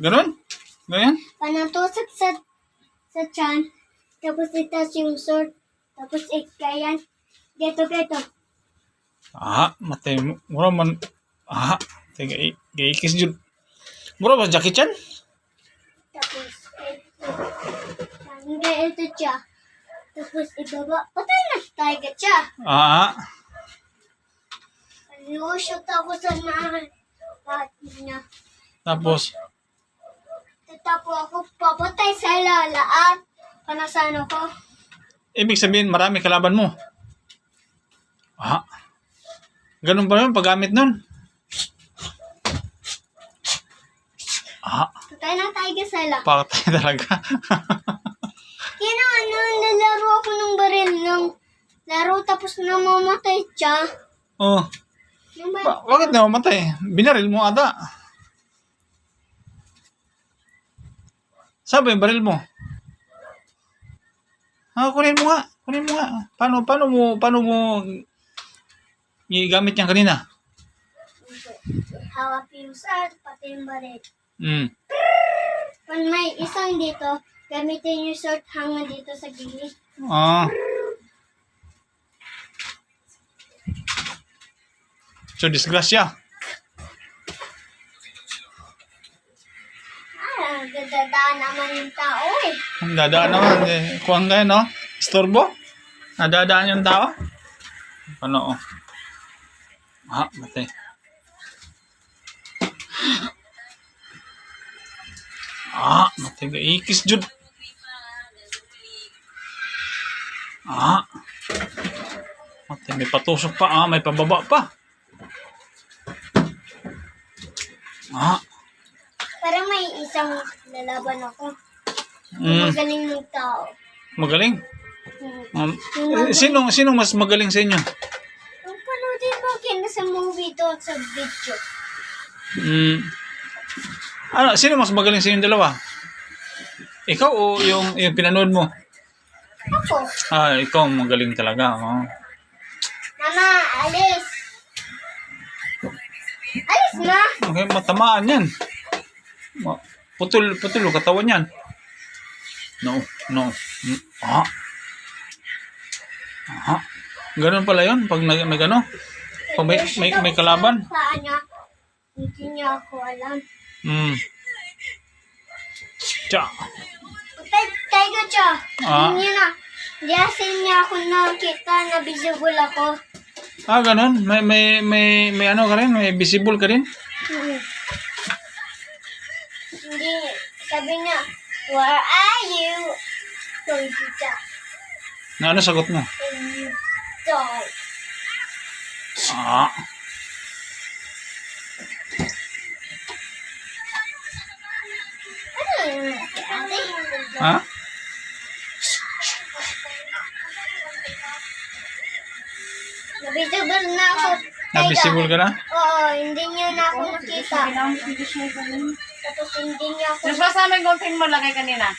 Ganon? Ganyan? Panatusok sa sa chan. Tapos itas yung sword. Tapos ikayan. Dito, dito. Ah, matay mo. Mura man. Ah, tiga ikis jud. Mura ba Jackie Chan? Tapos ito. Hanggang ito siya. Tapos ibaba. Patay na tiger siya. Ah, Lusot ako sa nahan. niya. Tapos Tatapo ako papatay sa lalaan. Panasano ko. ibig sabihin marami kalaban mo. Ah. Ganun ba yun paggamit nun? Ah, Patay na tiger sa la. patay talaga. Yan na, ano, nalaro ako ng baril ng laro tapos namamatay siya. oh, Yung ba- ba- bakit na mamatay? Binaril mo ata. Sabi yung baril mo. Ah, kunin mo nga. Kunin mo nga. Paano, paano mo, paano mo i-gamit yan kanina? hawak yung sword, pati yung baril. Hmm. Kung may isang dito, gamitin yung sword hanggang dito sa gilid. Ah. So, disgrasya. Ah, gadadaan naman yung tao eh. Ang dadaan naman. Eh, kuwang kayo, no? Istorbo? Nadadaan yung tao? Ano, oh. Ah, matay. Ah, matay ka. Ikis, jud. Ah. Matay, may patusok pa. Ah, may pababa pa. Ah. May isang lalaban ako. Mm, Magaling ng tao. magaling. Um, eh, sinong, sinong mas magaling sa inyo? Kung panoodin mo kina sa movie to at sa video. Mm. Ano, sino mas magaling sa inyong dalawa? Ikaw o yung, yung pinanood mo? Ako. Ah, ikaw ang magaling talaga. Oh. Mama, alis. Alis na. Okay, matamaan yan. Putol, putol, yung katawan yan. No, no. Mm, Ah. Ah. Ganun pala yun pag nag, nag ano? Pag may, may, may kalaban? Hindi niya ako alam. Mm. Tsa. Tay, taiga siya. Ah. Hindi niya na. Hindi asin niya ako nakita na visible ako. Ah, ganun. May, may, may, may ano ka rin? May visible ka rin? Hmm. Hindi. Sabi niya, where are you? Sabi siya. Na ano sagot mo? And you die. Ah. Ha? Nabisible na ako. Na-visible ka na? Oo, hindi niya na ako nakita. Tapos hindi niya ako Tapos sa amin, girlfriend mo lagay kanina.